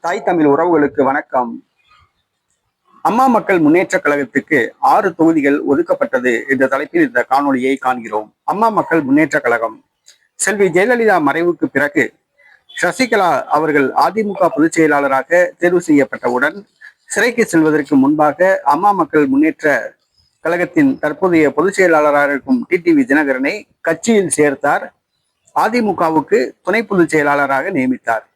தாய் தமிழ் உறவுகளுக்கு வணக்கம். அம்மா மக்கள் முன்னேற்ற கழகத்துக்கு ஆறு தொகுதிகள் ஒதுக்கப்பட்டது என்ற தலைப்பில் இந்த காணொளியை காண்கிறோம். அம்மா மக்கள் முன்னேற்ற கழகம். செல்வி ஜெயலலிதா மறைவுக்கு பிறகு சசிகலா அவர்கள் அதிமுக பொதுச் செயலாளராக தேர்வு செய்யப்பட்டவுடன் சிறைக்கு செல்வதற்கு முன்பாக அம்மா மக்கள் முன்னேற்ற கழகத்தின் தற்போதைய பொதுச் செயலாளராக இருக்கும் டிடிவி தினகரனை கட்சியில் சேர்த்தார். அதிமுகவுக்கு துணை பொதுச் செயலாளராக நியமித்தார்.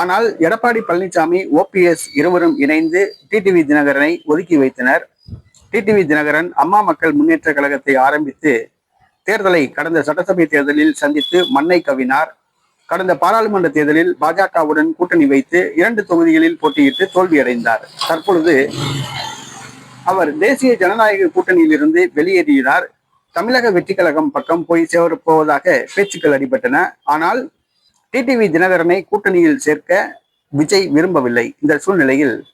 ஆனால் எடப்பாடி பழனிசாமி ஓபிஎஸ் இருவரும் இணைந்து டிடிவி தினகரனை ஒதுக்கி வைத்தனர். டிடிவி தினகரன் அம்மா மக்கள் முன்னேற்ற கழகத்தை ஆரம்பித்து தேர்தலை கடந்த சட்டசபை தேர்தலில் சந்தித்து மண்ணை கவினார். கடந்த பாராளுமன்ற தேர்தலில் பாஜகவுடன் கூட்டணி வைத்து இரண்டு தொகுதிகளில் போட்டியிட்டு தோல்வியடைந்தார். தற்பொழுது அவர் தேசிய ஜனநாயக கூட்டணியில் இருந்து வெளியேறினார். தமிழக வெற்றி கழகம் பக்கம் போய் சேரப்போவதாக பேச்சுக்கள் அடிபட்டன. ஆனால் டிடிவி தினகரனை கூட்டணியில் சேர்க்க விஜய் விரும்பவில்லை. இந்த சூழ்நிலையில்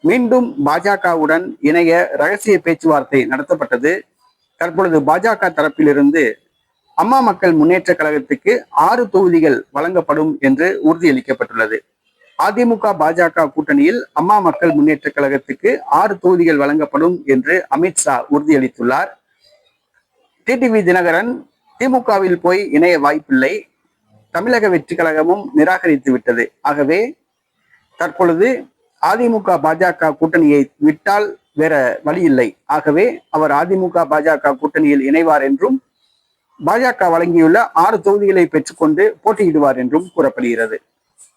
மீண்டும் பாஜகவுடன் இணைய ரகசிய பேச்சுவார்த்தை நடத்தப்பட்டது. தற்பொழுது பாஜக தரப்பிலிருந்து அம்மா மக்கள் முன்னேற்ற கழகத்துக்கு ஆறு தொகுதிகள் வழங்கப்படும் என்று உறுதியளிக்கப்பட்டுள்ளது. அதிமுக பாஜக கூட்டணியில் அம்மா மக்கள் முன்னேற்ற கழகத்துக்கு ஆறு தொகுதிகள் வழங்கப்படும் என்று அமித்ஷா உறுதியளித்துள்ளார். டிடிவி தினகரன் திமுகவில் போய் இணைய வாய்ப்பில்லை. தமிழக வெற்றி கழகமும் நிராகரித்து விட்டது. ஆகவே தற்பொழுது அதிமுக பாஜக கூட்டணியை விட்டால் வேற வழி இல்லை. ஆகவே அவர் அதிமுக பாஜக கூட்டணியில் இணைவார் என்றும் பாஜக வழங்கியுள்ள ஆறு தொகுதிகளை பெற்றுக்கொண்டு போட்டியிடுவார் என்றும் கூறப்படுகிறது.